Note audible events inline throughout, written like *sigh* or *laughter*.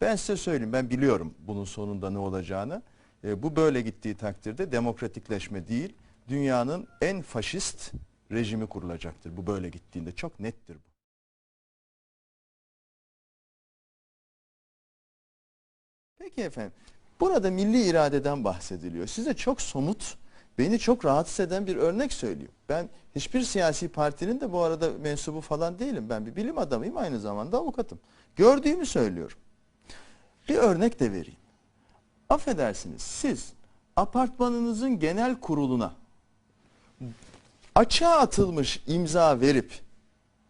Ben size söyleyeyim ben biliyorum bunun sonunda ne olacağını. E, bu böyle gittiği takdirde demokratikleşme değil dünyanın en faşist rejimi kurulacaktır. Bu böyle gittiğinde çok nettir bu. Peki efendim. Burada milli iradeden bahsediliyor. Size çok somut, beni çok rahatsız eden bir örnek söyleyeyim. Ben hiçbir siyasi partinin de bu arada mensubu falan değilim. Ben bir bilim adamıyım, aynı zamanda avukatım. Gördüğümü söylüyorum. Bir örnek de vereyim. Affedersiniz, siz apartmanınızın genel kuruluna açığa atılmış imza verip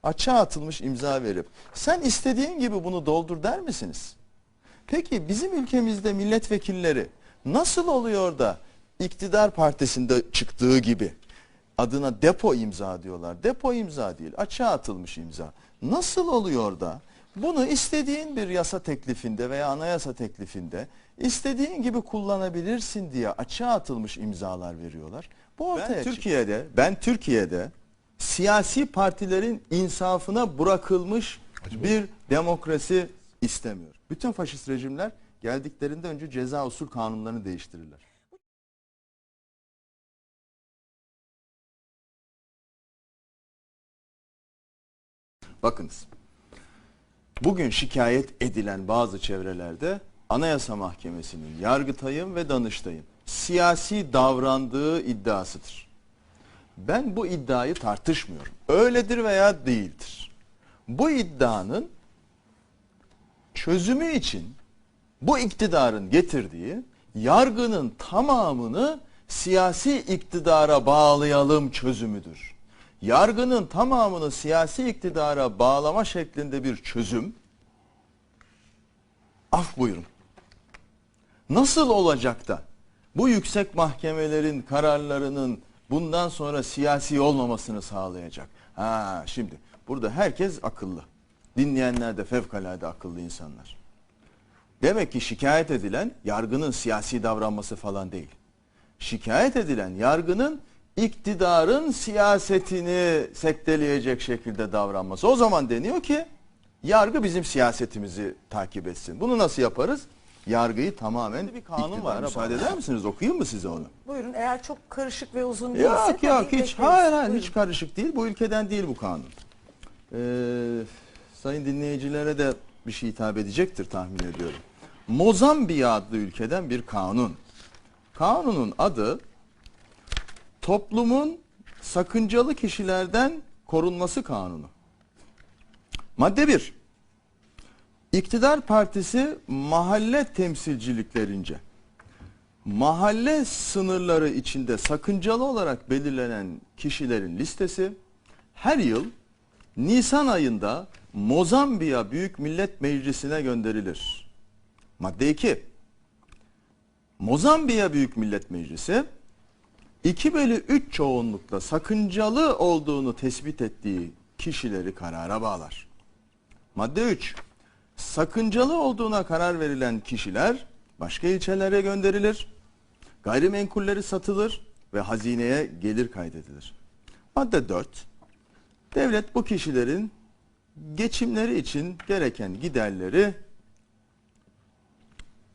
açığa atılmış imza verip sen istediğin gibi bunu doldur der misiniz? Peki bizim ülkemizde milletvekilleri nasıl oluyor da iktidar partisinde çıktığı gibi adına depo imza diyorlar. Depo imza değil, açığa atılmış imza. Nasıl oluyor da bunu istediğin bir yasa teklifinde veya anayasa teklifinde istediğin gibi kullanabilirsin diye açığa atılmış imzalar veriyorlar. Bu ortaya ben Türkiye'de, ben Türkiye'de siyasi partilerin insafına bırakılmış bir demokrasi istemiyor. Bütün faşist rejimler geldiklerinde önce ceza usul kanunlarını değiştirirler. Bakınız. Bugün şikayet edilen bazı çevrelerde Anayasa Mahkemesi'nin Yargıtay'ın ve Danıştay'ın siyasi davrandığı iddiasıdır. Ben bu iddiayı tartışmıyorum. Öyledir veya değildir. Bu iddianın çözümü için bu iktidarın getirdiği yargının tamamını siyasi iktidara bağlayalım çözümüdür. Yargının tamamını siyasi iktidara bağlama şeklinde bir çözüm af buyurun. Nasıl olacak da bu yüksek mahkemelerin kararlarının bundan sonra siyasi olmamasını sağlayacak? Ha şimdi burada herkes akıllı. Dinleyenler de fevkalade akıllı insanlar. Demek ki şikayet edilen yargının siyasi davranması falan değil. Şikayet edilen yargının iktidarın siyasetini sekteleyecek şekilde davranması. O zaman deniyor ki yargı bizim siyasetimizi takip etsin. Bunu nasıl yaparız? Yargıyı tamamen bir kanun var. Müsaade eder misiniz? Okuyayım mı size onu? Buyurun eğer çok karışık ve uzun değilse. Yok yok hiç bekleriz. hayır hayır hiç karışık değil. Bu ülkeden değil bu kanun. Ee, sayın dinleyicilere de bir şey hitap edecektir tahmin ediyorum. Mozambiya adlı ülkeden bir kanun. Kanunun adı toplumun sakıncalı kişilerden korunması kanunu. Madde 1. İktidar partisi mahalle temsilciliklerince mahalle sınırları içinde sakıncalı olarak belirlenen kişilerin listesi her yıl Nisan ayında Mozambiya Büyük Millet Meclisi'ne gönderilir. Madde 2. Mozambiya Büyük Millet Meclisi 2 bölü 3 çoğunlukla sakıncalı olduğunu tespit ettiği kişileri karara bağlar. Madde 3. Sakıncalı olduğuna karar verilen kişiler başka ilçelere gönderilir. Gayrimenkulleri satılır ve hazineye gelir kaydedilir. Madde 4. Devlet bu kişilerin geçimleri için gereken giderleri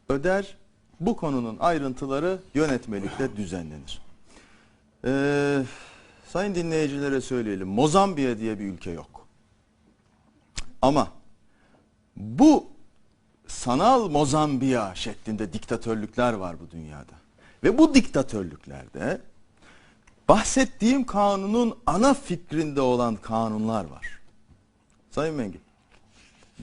öder. Bu konunun ayrıntıları yönetmelikle düzenlenir. Ee, sayın dinleyicilere söyleyelim. Mozambiya diye bir ülke yok. Ama bu sanal Mozambiya şeklinde diktatörlükler var bu dünyada. Ve bu diktatörlüklerde bahsettiğim kanunun ana fikrinde olan kanunlar var. Sayın Mengin,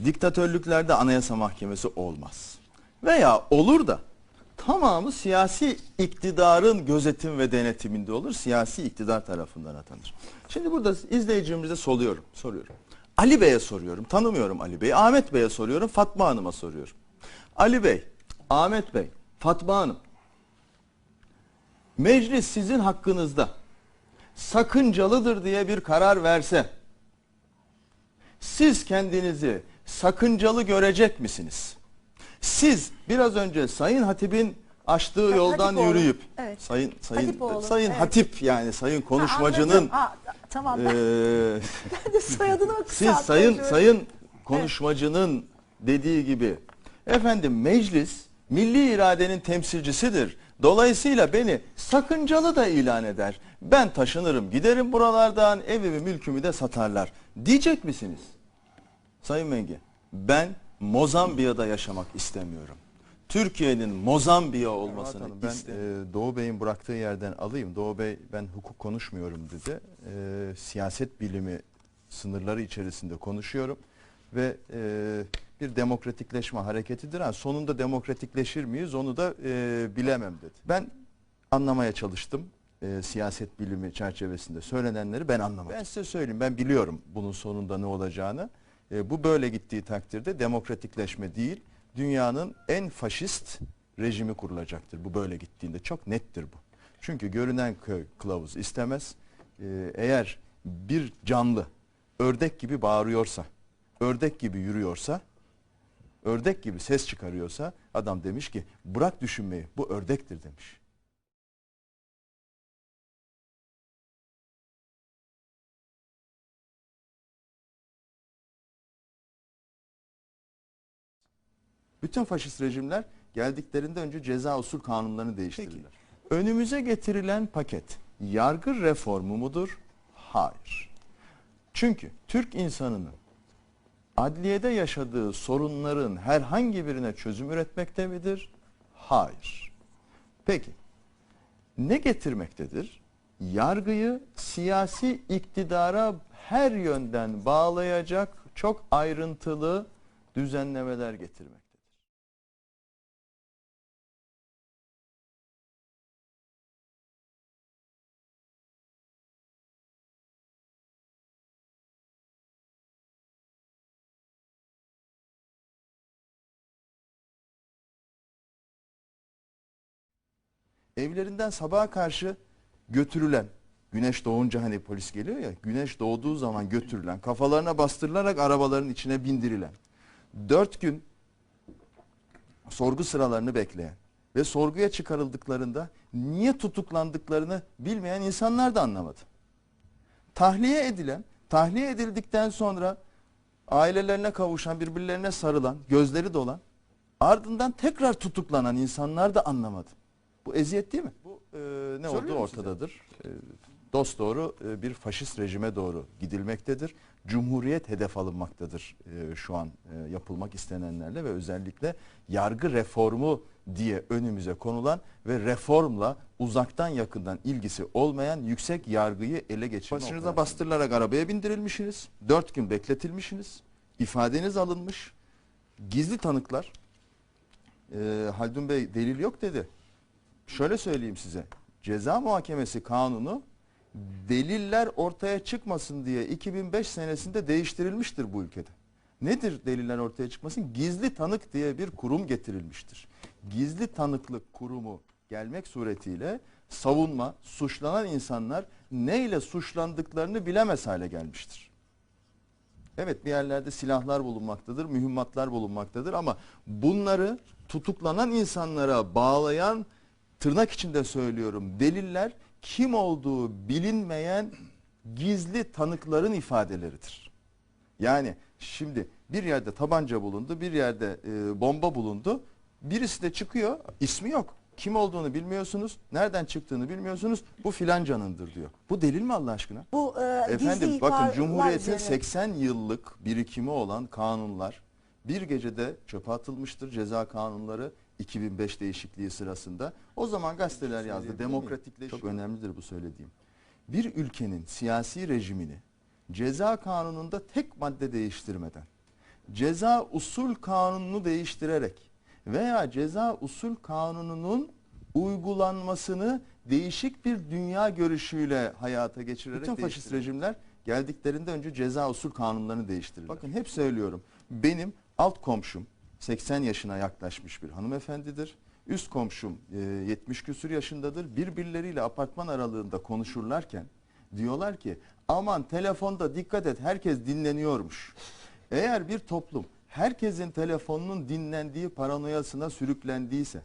diktatörlüklerde anayasa mahkemesi olmaz. Veya olur da tamamı siyasi iktidarın gözetim ve denetiminde olur. Siyasi iktidar tarafından atanır. Şimdi burada izleyicimize soruyorum. soruyorum. Ali Bey'e soruyorum. Tanımıyorum Ali Bey'i. Ahmet Bey'e soruyorum. Fatma Hanım'a soruyorum. Ali Bey, Ahmet Bey, Fatma Hanım. Meclis sizin hakkınızda sakıncalıdır diye bir karar verse siz kendinizi sakıncalı görecek misiniz? Siz biraz önce Sayın Hatip'in açtığı Ha- yoldan Hatipoğlu. yürüyüp Evet. sayın sayın Hatipoğlu, sayın evet. Hatip yani sayın Ha, konuşmacının anladım. Ha, tamam eee *laughs* ben de soyadını *laughs* siz sayın sayın konuşmacının dediği gibi Efendim meclis milli iradenin temsilcisidir. Dolayısıyla beni sakıncalı da ilan eder. Ben taşınırım giderim buralardan evimi mülkümü de satarlar. Diyecek misiniz? Sayın Mengi ben Mozambiya'da yaşamak istemiyorum. Türkiye'nin Mozambiya olmasını ben istemiyorum. e, Doğu Bey'in bıraktığı yerden alayım. Doğu Bey ben hukuk konuşmuyorum dedi. E, siyaset bilimi sınırları içerisinde konuşuyorum ve e, bir demokratikleşme hareketidir. Ha, sonunda demokratikleşir miyiz onu da e, bilemem dedi. Ben anlamaya çalıştım. E, siyaset bilimi çerçevesinde söylenenleri ben anlamadım. Ben size söyleyeyim ben biliyorum bunun sonunda ne olacağını. E, bu böyle gittiği takdirde demokratikleşme değil, dünyanın en faşist rejimi kurulacaktır. Bu böyle gittiğinde çok nettir bu. Çünkü görünen kılavuz istemez. E, eğer bir canlı ördek gibi bağırıyorsa, ördek gibi yürüyorsa, ördek gibi ses çıkarıyorsa adam demiş ki bırak düşünmeyi bu ördektir demiş. Bütün faşist rejimler geldiklerinde önce ceza usul kanunlarını değiştirirler. Önümüze getirilen paket yargı reformu mudur? Hayır. Çünkü Türk insanının adliyede yaşadığı sorunların herhangi birine çözüm üretmekte midir? Hayır. Peki ne getirmektedir? Yargıyı siyasi iktidara her yönden bağlayacak çok ayrıntılı düzenlemeler getirmektedir. Evlerinden sabaha karşı götürülen güneş doğunca hani polis geliyor ya güneş doğduğu zaman götürülen kafalarına bastırılarak arabaların içine bindirilen dört gün sorgu sıralarını bekleyen ve sorguya çıkarıldıklarında niye tutuklandıklarını bilmeyen insanlar da anlamadı. Tahliye edilen, tahliye edildikten sonra ailelerine kavuşan, birbirlerine sarılan, gözleri dolan, ardından tekrar tutuklanan insanlar da anlamadı. Bu eziyet değil mi? Bu e, ne olduğu Soruyorum ortadadır. E, dost doğru e, bir faşist rejime doğru gidilmektedir. Cumhuriyet hedef alınmaktadır e, şu an e, yapılmak istenenlerle ve özellikle yargı reformu diye önümüze konulan ve reformla uzaktan yakından ilgisi olmayan yüksek yargıyı ele geçirme Başınıza bastırılarak arabaya bindirilmişsiniz. Dört gün bekletilmişsiniz. ifadeniz alınmış. Gizli tanıklar. E, Haldun Bey delil yok dedi. Şöyle söyleyeyim size. Ceza muhakemesi kanunu deliller ortaya çıkmasın diye 2005 senesinde değiştirilmiştir bu ülkede. Nedir deliller ortaya çıkmasın? Gizli tanık diye bir kurum getirilmiştir. Gizli tanıklık kurumu gelmek suretiyle savunma, suçlanan insanlar neyle suçlandıklarını bilemez hale gelmiştir. Evet bir yerlerde silahlar bulunmaktadır, mühimmatlar bulunmaktadır ama bunları tutuklanan insanlara bağlayan tırnak içinde söylüyorum deliller kim olduğu bilinmeyen gizli tanıkların ifadeleridir. Yani şimdi bir yerde tabanca bulundu, bir yerde e, bomba bulundu. Birisi de çıkıyor, ismi yok. Kim olduğunu bilmiyorsunuz, nereden çıktığını bilmiyorsunuz. Bu filancanındır diyor. Bu delil mi Allah aşkına? Bu e, gizli Efendim bakın ihbarlar Cumhuriyet'in üzerine- 80 yıllık birikimi olan kanunlar bir gecede çöpe atılmıştır. Ceza kanunları 2005 değişikliği sırasında. O zaman gazeteler yazdı. Demokratikleşiyor. Çok önemlidir bu söylediğim. Bir ülkenin siyasi rejimini ceza kanununda tek madde değiştirmeden ceza usul kanununu değiştirerek veya ceza usul kanununun uygulanmasını değişik bir dünya görüşüyle hayata geçirerek bütün faşist rejimler geldiklerinde önce ceza usul kanunlarını değiştirirler. Bakın hep söylüyorum. Benim alt komşum 80 yaşına yaklaşmış bir hanımefendidir. Üst komşum e, 70 küsür yaşındadır. Birbirleriyle apartman aralığında konuşurlarken diyorlar ki aman telefonda dikkat et herkes dinleniyormuş. Eğer bir toplum herkesin telefonunun dinlendiği paranoyasına sürüklendiyse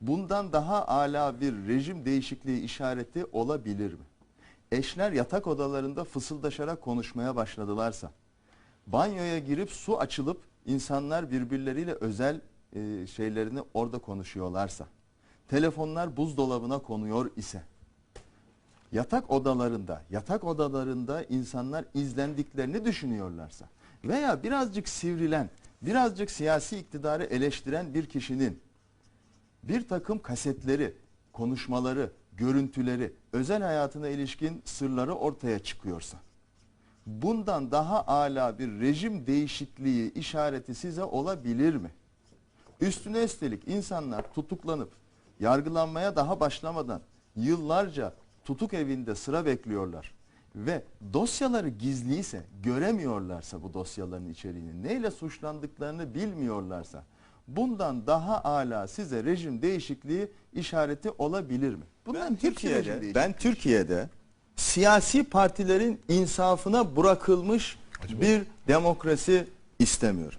bundan daha ala bir rejim değişikliği işareti olabilir mi? Eşler yatak odalarında fısıldaşarak konuşmaya başladılarsa, banyoya girip su açılıp insanlar birbirleriyle özel e, şeylerini orada konuşuyorlarsa, telefonlar buzdolabına konuyor ise, yatak odalarında, yatak odalarında insanlar izlendiklerini düşünüyorlarsa veya birazcık sivrilen, birazcık siyasi iktidarı eleştiren bir kişinin bir takım kasetleri, konuşmaları, görüntüleri, özel hayatına ilişkin sırları ortaya çıkıyorsa, bundan daha ala bir rejim değişikliği işareti size olabilir mi? Üstüne üstelik insanlar tutuklanıp yargılanmaya daha başlamadan yıllarca tutuk evinde sıra bekliyorlar ve dosyaları gizliyse göremiyorlarsa bu dosyaların içeriğini neyle suçlandıklarını bilmiyorlarsa bundan daha ala size rejim değişikliği işareti olabilir mi? Bunların Ben Türkiye'de, ben Türkiye'de siyasi partilerin insafına bırakılmış bir demokrasi istemiyorum.